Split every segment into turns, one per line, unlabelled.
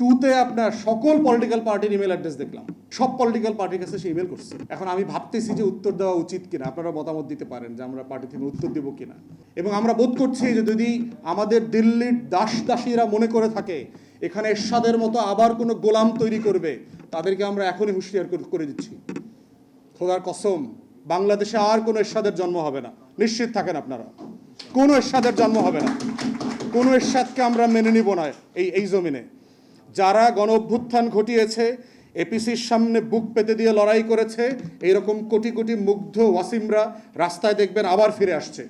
টুতে আপনার সকল পলিটিক্যাল পার্টির ইমেল অ্যাড্রেস দেখলাম। সব পলিটিক্যাল পার্টির কাছে সে ইমেল করছে। এখন আমি ভাবতেছি যে উত্তর দেওয়া উচিত কিনা। আপনারা মতামত দিতে পারেন যে আমরা পার্টি থেকে উত্তর দেবো কিনা। এবং আমরা বোধ করছি যে যদি আমাদের দিল্লির দাস দাসীরা মনে করে থাকে, এখানে এরশাদের মতো আবার কোনো গোলাম তৈরি করবে, তাদেরকে আমরা এখনই হুঁশিয়ার করে- দিচ্ছি। খোদার কসম, বাংলাদেশে আর কোনো এরশাদের জন্ম হবে না। নিশ্চিত থাকেন আপনারা। কোনো এরশাদের জন্ম হবে না। কোনো এরশাদকে আমরা মেনে নিব না এই এই জমিনে। যারা গণ অভ্যুত্থান ঘটিয়েছে এপিসির সামনে বুক পেতে দিয়ে লড়াই করেছে, এইরকম কোটি কোটি মুগ্ধ ওয়াসিমরা রাস্তায় দেখবেন আবার ফিরে আসছে।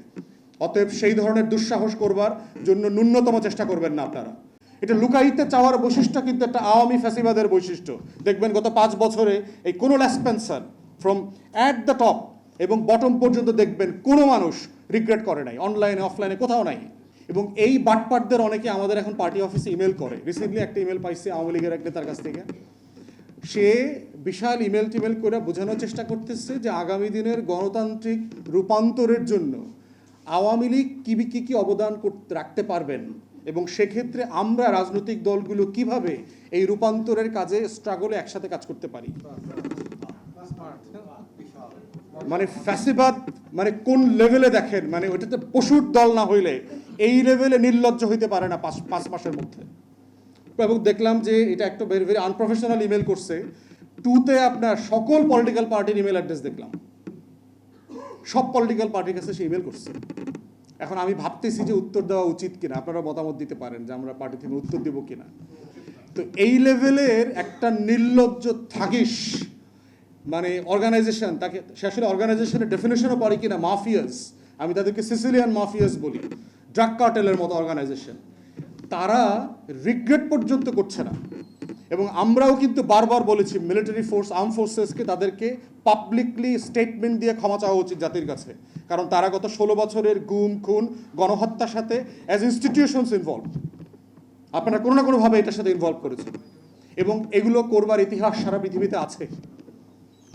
অতএব সেই ধরনের দুঃসাহস করবার জন্য ন্যূনতম চেষ্টা করবেন না আপনারা। এটা লুকাইতে চাওয়ার বৈশিষ্ট্য কিন্তু একটা আওয়ামী ফ্যাসিবাদের বৈশিষ্ট্য। দেখবেন গত পাঁচ বছরে এই কোনো ল্যাসপেন্সার ফ্রম অ্যাট দ্য টপ এবং বটম পর্যন্ত দেখবেন কোনো মানুষ রিগ্রেট করে নাই অনলাইনে অফলাইনে কোথাও নাই। এবং এই বাটপাটদের অনেকে আমাদের এখন পার্টি অফিসে ইমেল করে। রিসেন্টলি একটা ইমেল পাইছে আওয়ামী লীগের এক নেতার কাছ থেকে। সে বিশাল ইমেল টিমেল করে বোঝানোর চেষ্টা করতেছে যে আগামী দিনের গণতান্ত্রিক রূপান্তরের জন্য আওয়ামী লীগ কী কি কি অবদান রাখতে পারবেন? এবং সেক্ষেত্রে আমরা রাজনৈতিক দলগুলো কীভাবে এই রূপান্তরের কাজে স্ট্রাগলে একসাথে কাজ করতে পারি? মানে ফ্যাসিবাদ মানে কোন লেভেলে দেখেন? মানে ওইটাতে পশুর দল না হইলে এই লেভেলে নির্লজ্জ হইতে পারে না পাঁচ পাঁচ মাসের মধ্যে। এবং দেখলাম যে এটা একটা ভেরি ভেরি আনপ্রফেশনাল ইমেল করছে। টুতে আপনার সকল পলিটিক্যাল পার্টির ইমেল অ্যাড্রেস দেখলাম। সব পলিটিক্যাল পার্টির কাছে সে ইমেল করছে। এখন আমি ভাবতেছি যে উত্তর দেওয়া উচিত কিনা, আপনারা মতামত দিতে পারেন যে আমরা পার্টি থেকে উত্তর দেবো কিনা। তো এই লেভেলের একটা নির্লজ্জ থাকিস মানে অর্গানাইজেশন তাকে আসলে অর্গানাইজেশনের ডেফিনেশনও পারি কিনা, মাফিয়াস। আমি তাদেরকে সিসিলিয়ান মাফিয়াস বলি। ড্রাগ কার্টেলের মতো অর্গানাইজেশন তারা রিগ্রেট পর্যন্ত করছে না। এবং আমরাও কিন্তু বারবার বলেছি মিলিটারি ফোর্স আর্ম ফোর্সেসকে তাদেরকে পাবলিকলি স্টেটমেন্ট দিয়ে ক্ষমা চাওয়া উচিত জাতির কাছে। কারণ তারা গত ষোলো বছরের গুম, খুন, গণহত্যার সাথে অ্যাজ ইনস্টিটিউশনস ইনভলভ আপনারা কোনো না কোনোভাবে এটার সাথে ইনভলভ করেছেন। এবং এগুলো করবার ইতিহাস সারা পৃথিবীতে আছে।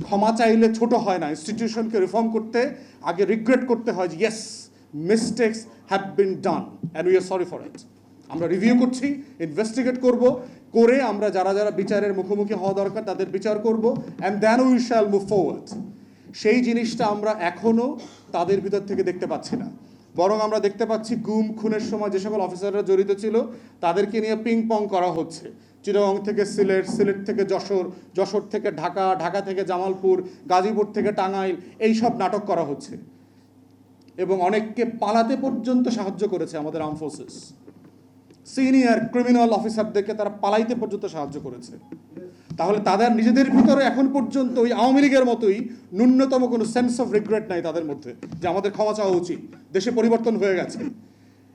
ক্ষমা চাইলে ছোট হয় না। ইনস্টিটিউশনকে রিফর্ম করতে আগে রিগ্রেট করতে হয় যে yes mistakes have been done and we are sorry for it আমরা রিভিউ করছি ইনভেস্টিগেট করব, করে আমরা যারা যারা বিচারের মুখোমুখি হওয়া দরকার তাদের বিচার করব and then we shall move forward সেই জিনিসটা আমরা এখনও তাদের ভিতর থেকে দেখতে পাচ্ছি না। বরং আমরা দেখতে পাচ্ছি গুম, খুনের সময় যে সকল অফিসাররা জড়িত ছিল, তাদেরকে নিয়ে পিং পং করা হচ্ছে। চিরং থেকে সিলেট সিলেট থেকে যশোর যশোর থেকে ঢাকা ঢাকা থেকে জামালপুর, গাজীপুর থেকে টাঙ্গাইল এই সব নাটক করা হচ্ছে। এবং অনেককে পালাতে পর্যন্ত সাহায্য করেছে আমাদের আর্ম ফোর্সেস সিনিয়র ক্রিমিনাল অফিসারদেরকে তারা পালাইতে পর্যন্ত সাহায্য করেছে। তাহলে তাদের নিজেদের ভিতরে এখন পর্যন্ত ওই আওয়ামী লীগের মতোই ন্যূনতম কোনো সেন্স অফ রিগ্রেট নাই তাদের মধ্যে, যে আমাদের ক্ষমা চাওয়া উচিত। দেশে পরিবর্তন হয়ে গেছে।